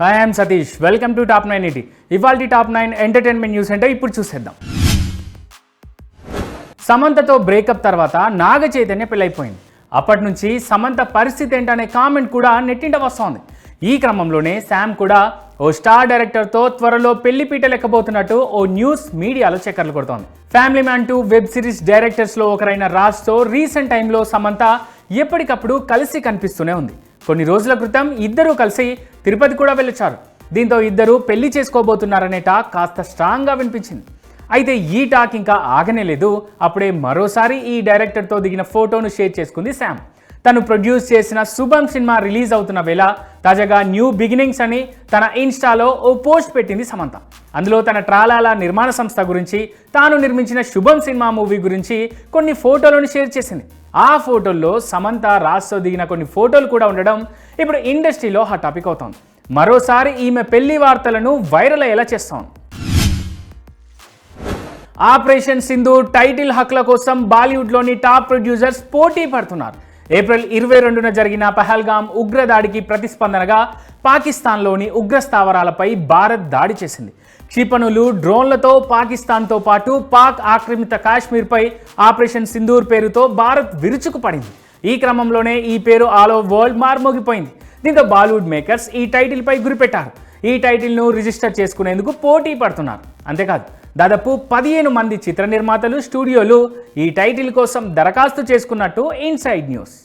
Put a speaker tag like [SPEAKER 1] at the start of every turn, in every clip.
[SPEAKER 1] Hi I'm Satish welcome to top nine ET ఇవాళ top nine entertainment news అంటే ఇప్పుడు చూసేద్దాం. సమంతతో బ్రేకప్ తర్వాత నాగ చైతన్య పెళ్ళైపోయింది. అప్పటి నుంచి సమంత పరిస్థితి ఏంటనే కామెంట్ కూడా నెట్టింట వస్తోంది. ఈ క్రమంలోనే శామ్ కూడా ఓ స్టార్ డైరెక్టర్తో త్వరలో పెళ్ళి పీట లెక్కబోతున్నట్టు ఓ న్యూస్ మీడియాలో చక్కర్లు కొడుతోంది. Family man two web series డైరెక్టర్స్లో ఒకరైన రాజ్తో రీసెంట్ టైంలో సమంత ఎప్పటికప్పుడు కలిసి కనిపిస్తూనే ఉంది. కొన్ని రోజుల క్రితం ఇద్దరూ కలిసి తిరుపతి కూడా వెళ్ళొచ్చారు దీంతో ఇద్దరు పెళ్ళి చేసుకోబోతున్నారనే టాక్ కాస్త స్ట్రాంగ్గా వినిపించింది. అయితే ఈ టాక్ ఇంకా ఆగనే లేదు. అప్పుడే మరోసారి ఈ డైరెక్టర్తో దిగిన ఫోటోను షేర్ చేసుకుంది శామ్ తను ప్రొడ్యూస్ చేసిన శుభం సినిమా రిలీజ్ అవుతున్న వేళ తాజాగా న్యూ బిగినింగ్స్ అని తన ఇన్స్టాలో ఓ పోస్ట్ పెట్టింది సమంత. అందులో తన ట్రాలాల నిర్మాణ సంస్థ గురించి తాను నిర్మించిన శుభం సినిమా మూవీ గురించి కొన్ని ఫోటోలను షేర్ చేసింది. ఆ ఫోటోల్లో సమంత రాజ్తో దిగిన కొన్ని ఫోటోలు కూడా ఉండడం ఇప్పుడు ఇండస్ట్రీలో హాట్ టాపిక్ అవుతోంది. మరోసారి ఈమె పెళ్ళి వార్తలను వైరల్ అయ్యేలా చేస్తోంది. ఆపరేషన్ సింధు టైటిల్ హక్కుల కోసం బాలీవుడ్లోని టాప్ ప్రొడ్యూసర్స్ పోటీ పడుతున్నారు. ఏప్రిల్ ఇరవై రెండున జరిగిన పహల్గామ్ ఉగ్రదాడికి ప్రతిస్పందనగా పాకిస్తాన్లోని ఉగ్ర స్థావరాలపై భారత్ దాడి చేసింది. క్షిపణులు డ్రోన్లతో పాకిస్తాన్తో పాటు పాక్ ఆక్రమిత కాశ్మీర్పై ఆపరేషన్ సింధూర్ పేరుతో భారత్ విరుచుకుపడింది. ఈ క్రమంలోనే ఈ పేరు ఆల్ ఓవర్ వరల్డ్ మార్మోగిపోయింది దీంతో బాలీవుడ్ మేకర్స్ ఈ టైటిల్పై గురిపెట్టారు. ఈ టైటిల్ను రిజిస్టర్ చేసుకునేందుకు పోటీ పడుతున్నారు. అంతేకాదు దాదాపు పదిహేను మంది చిత్ర నిర్మాతలు స్టూడియోలు ఈ టైటిల్ కోసం దరఖాస్తు చేసుకున్నట్టు ఇన్సైడ్ న్యూస్.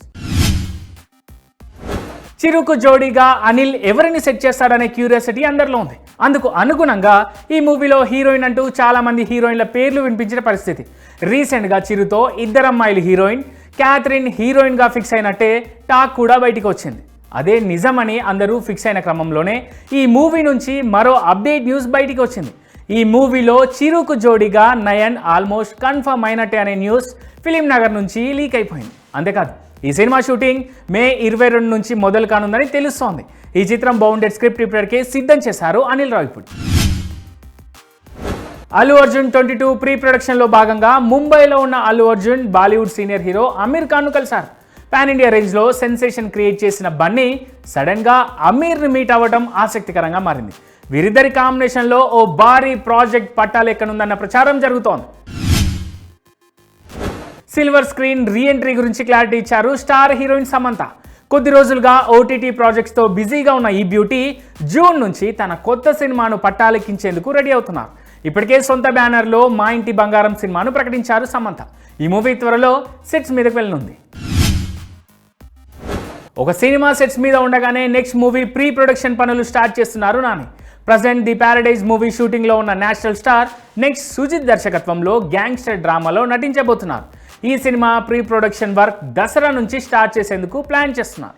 [SPEAKER 1] చిరుకు జోడీగా అనిల్ ఎవరిని సెట్ చేస్తాడనే క్యూరియాసిటీ అందరిలో ఉంది. అందుకు అనుగుణంగా ఈ మూవీలో హీరోయిన్ అంటూ చాలా మంది హీరోయిన్ల పేర్లు వినిపించిన పరిస్థితి. రీసెంట్గా చిరుతో ఇద్దరమ్మాయిలు హీరోయిన్ క్యాథరిన్ హీరోయిన్గా ఫిక్స్ అయినట్టే టాక్ కూడా బయటికి వచ్చింది. అదే నిజమని అందరూ ఫిక్స్ అయిన క్రమంలోనే ఈ మూవీ నుంచి మరో అప్డేట్ న్యూస్ బయటికి వచ్చింది. ఈ మూవీలో చిరుకు జోడిగా నయన్ ఆల్మోస్ట్ కన్ఫర్మ్ అయినట్టే అనే న్యూస్ ఫిలిం నగర్ నుంచి లీక్ అయిపోయింది. అంతేకాదు ఈ సినిమా షూటింగ్ మే ఇరవై రెండు నుంచి మొదలు కానుందని తెలుస్తోంది. ఈ చిత్రం బౌండెడ్ స్క్రిప్ట్ ఇప్పటికే సిద్ధం చేశారు Anil Ravipudi. Allu Arjun twenty two pre ప్రొడక్షన్లో భాగంగా ముంబైలో ఉన్న Allu Arjun Bollywood senior hero Aamir ఖాన్ను కలిశారు. పాన్ ఇండియా రేంజ్లో సెన్సేషన్ క్రియేట్ చేసిన బన్నీ సడన్గా అమీర్ని మీట్ అవ్వడం ఆసక్తికరంగా మారింది. వీరిద్దరి కాంబినేషన్లో ఓ భారీ ప్రాజెక్ట్ పట్టాలెక్కనుందన్న ప్రచారం జరుగుతోంది. సిల్వర్ స్క్రీన్ రీఎంట్రీ గురించి క్లారిటీ ఇచ్చారు స్టార్ హీరోయిన్ సమంత. కొద్ది రోజులుగా ఓటీటీ ప్రాజెక్ట్స్తో బిజీగా ఉన్న ఈ బ్యూటీ జూన్ నుంచి తన కొత్త సినిమాను పట్టాలెక్కించేందుకు రెడీ అవుతున్నారు. ఇప్పటికే సొంత బ్యానర్లో మా ఇంటి బంగారం సినిమాను ప్రకటించారు సమంత. ఈ మూవీ త్వరలో సెట్స్ మీదకు వెళ్ళనుంది. ఒక సినిమా సెట్స్ మీద ఉండగానే నెక్స్ట్ మూవీ ప్రీ ప్రొడక్షన్ పనులు స్టార్ట్ చేస్తున్నారు Nani. Present the paradise movie షూటింగ్లో ఉన్న నేషనల్ స్టార్ నెక్స్ట్ సుజిత్ దర్శకత్వంలో గ్యాంగ్స్టర్ డ్రామాలో నటించబోతున్నారు. ఈ cinema pre production work Dasara నుంచి స్టార్ట్ చేసేందుకు ప్లాన్ చేస్తున్నారు.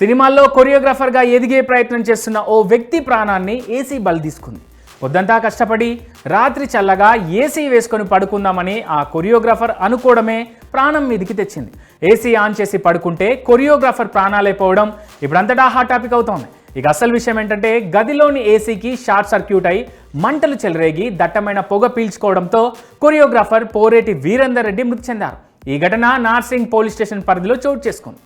[SPEAKER 1] సినిమాల్లో కొరియోగ్రాఫర్గా ఎదిగే ప్రయత్నం చేస్తున్న ఓ వ్యక్తి ప్రాణాన్ని ఏసీ బలి తీసుకుంది. పొద్దంతా కష్టపడి రాత్రి చల్లగా ఏసీ వేసుకొని పడుకుందామని ఆ కొరియోగ్రాఫర్ అనుకోవడమే ప్రాణం మీదికి తెచ్చింది. ఏసీ ఆన్ చేసి పడుకుంటే కొరియోగ్రాఫర్ ప్రాణాలైపోవడం ఇప్పుడంతటా హాట్ టాపిక్ అవుతోంది. ఇక అసలు విషయం ఏంటంటే గదిలోని ఏసీకి షార్ట్ సర్క్యూట్ అయి మంటలు చెలరేగి దట్టమైన పొగ పీల్చుకోవడంతో కొరియోగ్రాఫర్ పోరేటి వీరేందర్ రెడ్డి మృతి చెందారు. ఈ ఘటన నార్సింగ్ పోలీస్ స్టేషన్ పరిధిలో చోటు చేసుకుంది.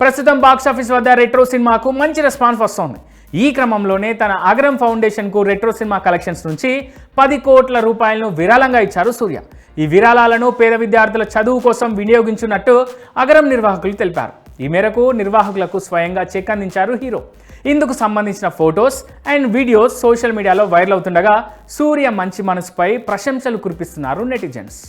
[SPEAKER 1] ప్రస్తుతం బాక్సాఫీస్ వద్ద రెట్రో సినిమాకు మంచి రెస్పాన్స్ వస్తోంది. ఈ క్రమంలోనే తన అగ్రం ఫౌండేషన్కు రెట్రో సినిమా కలెక్షన్స్ నుంచి పది కోట్ల రూపాయలను విరాళంగా ఇచ్చారు సూర్య. ఈ విరాళాలను పేద విద్యార్థుల చదువు కోసం వినియోగించున్నట్టు అగరం నిర్వాహకులు తెలిపారు. ఈ మేరకు నిర్వాహకులకు స్వయంగా చెక్ అందించారు హీరో. ఇందుకు సంబంధించిన ఫొటోస్ అండ్ వీడియోస్ సోషల్ మీడియాలో వైరల్ అవుతుండగా సూర్య మంచి మనసుపై ప్రశంసలు కురిపిస్తున్నారు నెటిజన్స్.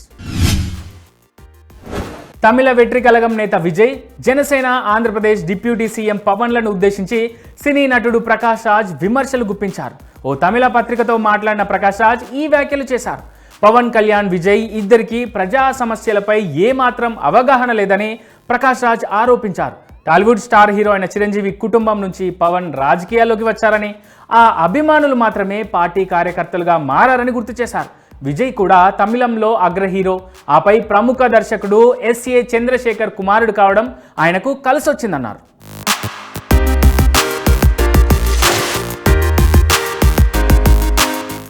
[SPEAKER 1] తమిళ వెట్రి కలగం నేత విజయ్ జనసేన ఆంధ్రప్రదేశ్ డిప్యూటీ సీఎం పవన్లను ఉద్దేశించి సినీ నటుడు ప్రకాష్ రాజ్ విమర్శలు గుప్పించారు. ఓ తమిళ పత్రికతో మాట్లాడిన ప్రకాష్ రాజ్ ఈ వ్యాఖ్యలు చేశారు. పవన్ కళ్యాణ్ విజయ్ ఇద్దరికీ ప్రజా సమస్యలపై ఏమాత్రం అవగాహన లేదని ప్రకాష్ రాజ్ ఆరోపించారు. టాలీవుడ్ స్టార్ హీరో అయిన చిరంజీవి కుటుంబం నుంచి పవన్ రాజకీయాల్లోకి వచ్చారని ఆ అభిమానులు మాత్రమే పార్టీ కార్యకర్తలుగా మారారని గుర్తు చేశారు. విజయ్ కూడా తమిళంలో అగ్ర హీరో ఆపై ప్రముఖ దర్శకుడు ఎస్ఏ చంద్రశేఖర్ కుమారుడు కావడం ఆయనకు కలిసొచ్చిందన్నారు.